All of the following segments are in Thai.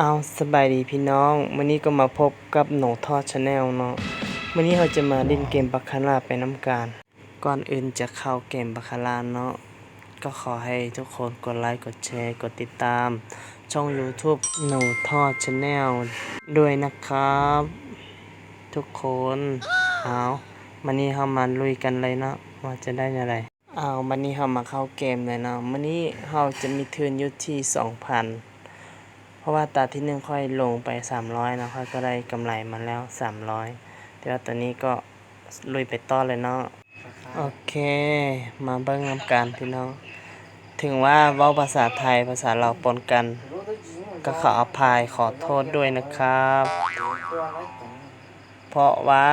เอาสบายดีพี่น้องวันนี้ก็มาพบกับหนูทอดชาแนลเนาะวันนี้เราจะมาเล่นเกมบัคาร่าไปน้ำการก่อนอื่นจะเข้าเกมบัคาร่าเนาะก็ขอให้ทุกคนกดไลค์กดแชร์กดติดตาม ช่อง YouTube หนูทอดชาแนลด้วยนะครับ ทุกคนเอาวันนี้เรามาลุยกันเลยเนาะว่าจะได้อะไรเอาวันนี้เรามาเข้าเกมเลยเนาะวันนี้เราจะมีทุนยู่ที่2,000 ราะว่าตาที่หนึ่งค่อยลงไป 300นะค่อยก็ได้กำไรมาแล้ว 300 แต่ว่าตอนนี้ก็ลุยไปต่อนเลยเนาะโอเค มาเบิ่งนำกันพี่น้อง ถึงว่าเว้าภาษาไทยภาษาเราปนกัน ก็ขออภัยขอโทษด้วยนะครับ เพราะว่า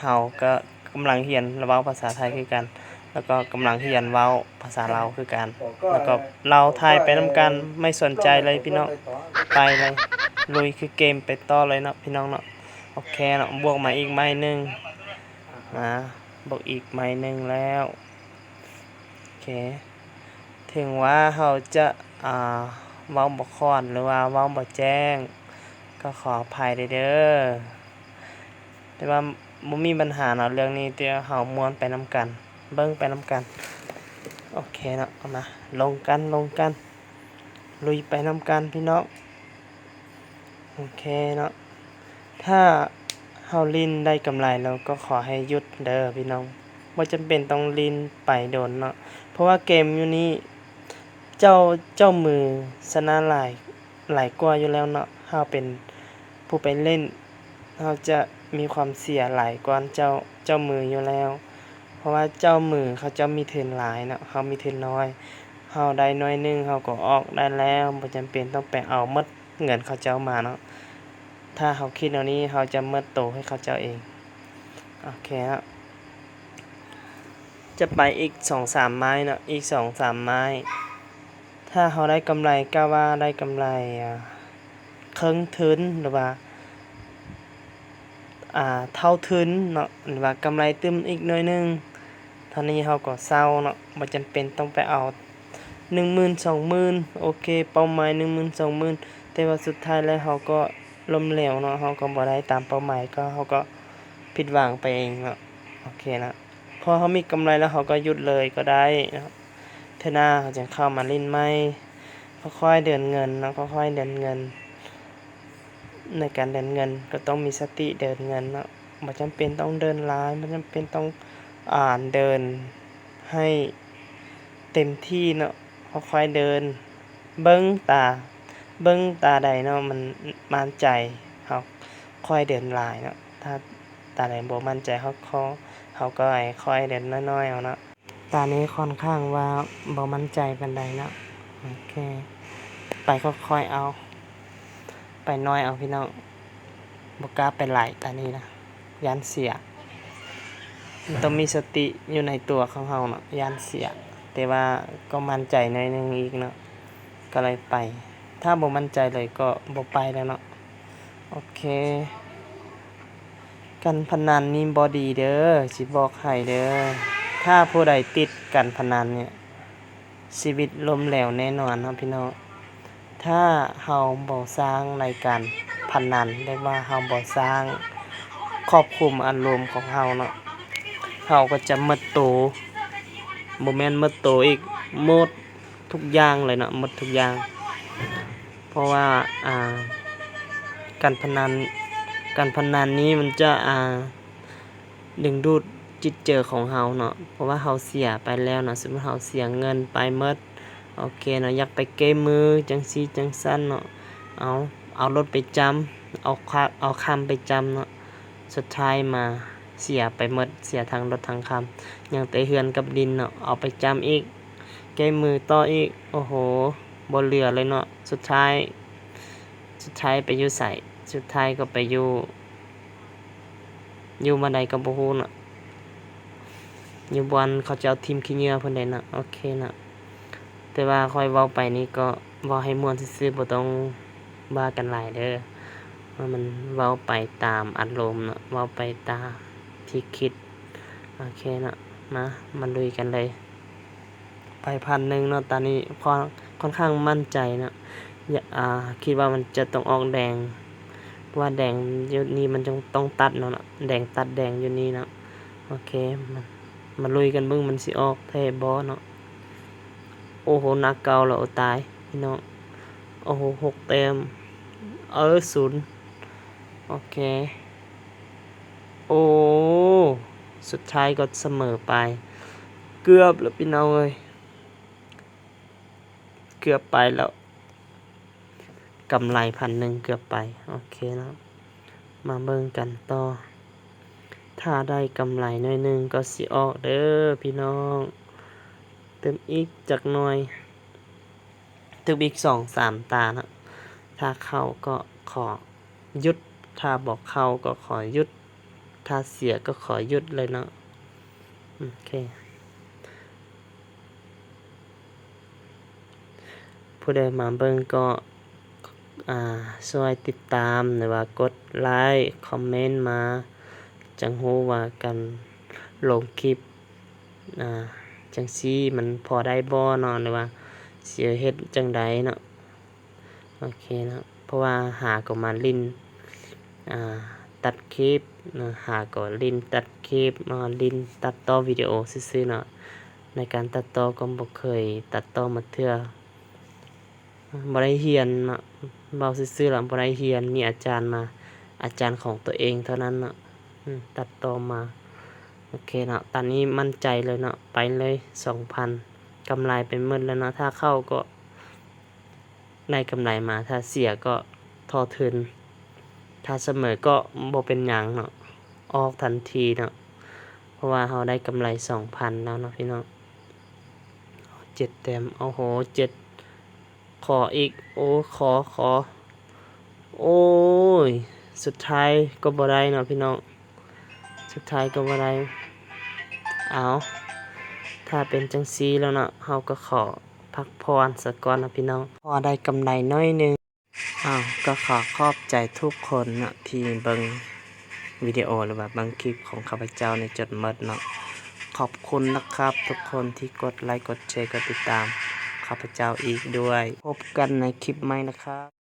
เฮาก็กำลังเรียนระเว้าภาษาไทยคือกัน แล้วก็กำลังเรียนเว้าภาษาลาวคือกัน แล้วก็เราไทยไปนำกันไม่สนใจเลยพี่น้องไปเลยลุยคือเกมไปต่อเลยเนาะพี่น้องเนาะโอเคเนาะบวกมาอีกไม้หนึ่งนะบวกอีกไม้หนึ่งแล้วโอเคถึงว่าเราจะอ่าเว้าบ่คอนหรือว่าเว้าบ่แจ้ง ก็ขออภัยเด้อแต่ว่าบ่มีปัญหาเนาะเรื่องนี้เดี๋ยวเฮาม่วนไปนํกัน เบิ่งไปนํกัน โอเคเนาะเอามา ลงกันลงกัน ลุยไปนํกันพี่น้อง โอเคเนาะ ถ้าเฮาลินได้กำไรแล้วก็ขอให้หยุดเด้อพี่น้องบ่จำเป็นต้องลินไปโดนเนาะ เพราะว่าเกมอยู่นี้เจ้าเจ้ามือชนะหลายหลายกว่าอยู่แล้วเนาะเฮาเป็นผู้ไปเล่นเฮาจะมีความเสียหลายกว่าเจ้าเจ้ามืออยู่แล้ว เพราะว่าเจ้ามือเขาเจ้ามีเทนหลายเนาะเฮามีเทนน้อยเฮาได้น้อยนึงเฮาก็ออกได้แล้วบ่จำเป็นต้องไปเอามดเงินเขาเจ้ามาเนาะถ้าเขาคิดเอานี้เขาจะเมิดโตให้เขาเจ้าเองโอเคครับจะไปอีกสองสามไม้เนาะอีกสองสามไม้ ถ้าเขาได้กำไรก็ว่าได้กำไรอ่าครึ่งทุนหรือว่า อ่าเท่าทุนเนาะหรือว่ากำไรตึมอีกหน่อยหนึงเท่านี้เขาก็เศร้าเนาะบ่จำเป็นต้องไปเอาหนึ่งหมื่นสองหมื่นโอเค เป้าหมายหนึ่งหมื่นสองหมื่นแต่ว่าสุดท้ายแล้วเขาก็ล้มเหลวเนาะเขาก็บ่ได้ตามเป้าหมายก็เขาก็ผิดหวังไปเองเนาะโอเคนะพอเขามีกำไรแล้วเขาก็หยุดเลยก็ได้นะครับเทอหน้าเขาจะเข้ามาเล่นใหม่ค่อยๆเดินเงินเนาะค่อยๆเดินเงิน ในการเดินเงินก็ต้องมีสติเดินเงินนะบ่จำเป็นต้องเดินหลายบ่จำเป็นต้องอ่านเดินให้เต็มที่เนาะค่อยๆเดิน เบิ่งตา เบิ่งตาใดเนาะมันมั่นใจเฮาค่อยเดินลายเนาะถ้าตาใดบ่มั่นใจเฮาขอเฮาก็ให้ค่อยเดินน้อยๆเอาเนาะตานี้ค่อนข้างว่าบ่มั่นใจปานใดเนาะโอเคไปค่อยๆเอา ไปน้อยเอาพี่น้องบกล้าไปหลายตานี้นะยานเสียมันต้องมีสติอยู่ในตัวของเฮาเนาะยานเสีย แต่ว่าก็มั่นใจหน่อยหนึงอีกเนาะก็เลยไป ถ้าบ่มั่นใจเลยก็บ่ไปแล้วเนาะโอเคการพนันนี่บ่ดีเด้อสิบอกให้เด้อถ้าผู้ใดติดการพนันเนี่ยชีวิตล้มเหลวแน่นอนเนาะพี่น้อง ถ้าเฮาบ่สร้างในการพนันได้ว่าเฮาบ่สร้างครอบคลุมอารมณ์ของเฮาเนาะเฮาก็จะมดโตบ่แม่นมดโตอีกหมดทุกอย่างเลยเนาะหมดทุกอย่าง เพราะว่าอ่าการพนันการพนันนี้มันจะอ่าดึงดูดจิตเจอของเฮาเนาะเพราะว่าเฮาเสียไปแล้วเนาะสมมุติเฮาเสียเงินไปหมด โอเคเนาะอยากไปเกมมือจังซีจังซั่นเนาะเอาเอารถไปจำเอาคาเอาคำไปจำเนาะสุดท้ายมาเสียไปหมดเสียทั้งรถทั้งคำอยังแต่เฮือนกับดินเนาะเอาไปจำอีกเกมมือต่ออีกโอ้โหบ่เหลือเลยเนาะสุดท้าย สุดท้ายไปอยู่ใส่สุดท้ายก็ไปอยู่ อยู่มาใดก็บ่ฮู้เนาะอยู่บอนเขาจะเอาทีมขี้เงื่อเพิ่นได้น่ะโอเคนะ แต่ว่าค่อยเว้าไปนี่ก็เว้าให้ม่วนซื่อๆบ่ต้องว่ากันหลายเด้อว่ามันเว้าไปตามอารมณ์เนาะเว้าไปตามที่คิด โอเคเนาะมามาลุยกันเลย ไปพันหนึ่งเนาะตอนนี้พอค่อนข้างมั่นใจเนาะอย่าอ่าคิดว่ามันจะต้องออกแดง ว่าแดงยูนี่มันจงต้องตัดเนาะนะแดงตัดแดงอยู่นี่เนาะโอเคมันมาลุยกันเบิ่งมันสิออกแท้บ่เนาะ อ้โหนักเกาแล้วโอ้ตายพี่น้องโอ้โหหกเต็มเออศูนย์โอเค โอ้สุดท้ายก็เสมอไป เกือบแล้วพี่น้องเอ้ยเกือบไปแล้วกำไรพันหนึ่งเกือบไป โอเคเนาะมาเบิ่งกันต่อ ถ้าได้กำไรหน่อยหนึ่งก็สิออกเด้อพี่น้อง เติมอีกจากหน่อยเติมอีกสองสามตานะถ้าเข้าก็ขอหยุด ถ้าบอกเข้าก็ขอหยุด ถ้าเสียก็ขอหยุดเลยเนาะโอเคผู้ใดมาเบิ่งก็อ่าช่วยติดตามหรือว่ากดไลค์คอมเมนต์มา จังฮู้ว่ากันลงคลิปอ่า จังซี่มันพอได้บ่เนาะหรือว่าเสียเฮ็ดจังใดเนาะโอเคเนาะเพราะว่าหาก็มาลิ้นอ่าตัดคลิปนาะหาก็ลิ้นตัดคลิปมาลิ้นตัดต่อวิดีโอซื่อๆเนาะในการตัดต่อก็บ่เคยตัดต่อมาเทื่อบ่ได้เรียนเนาะเว้าซื่อๆแล้วบ่ได้เรียนมีอาจารย์มาอาจารย์ของตัวเองเท่านั้นเนาะตัดต่อมา โอเคเนาะตอนนี้มั่นใจเลยเนาะไปเลยสองพันกำไรเป็นหมื่นแล้วเนาะถ้าเข้าก็ได้กำไรมาถ้าเสียก็ทอทุนถ้าเสมอก็บ่เป็นหยังเนาะออกทันทีเนาะเพราะว่าเราได้กำไรสองพันแล้วเนาะพี่น้องเจ็ดแต้มโอ้โหเจ็ดขออีก โอ้ขอขอ โอ้ย สุดท้ายก็บ่ได้เนาะพี่น้อง สุดท้ายก็บ่ได้ เอาถ้าเป็นจังซีแล้วเนาะเฮาก็ขอพักพรสักก่อนนะพี่น้อง พอได้กำไรน้อยนึงอ้าวก็ขอขอบใจทุกคนเนาะที่เบิ่งวิดีโอหรือว่าบางคลิปของข้าพเจ้าในจดหมดเนาะขอบคุณนะครับ ทุกคนที่กดไลค์กดแชร์กดติดตามข้าพเจ้าอีกด้วย พบกันในคลิปใหม่นะครับ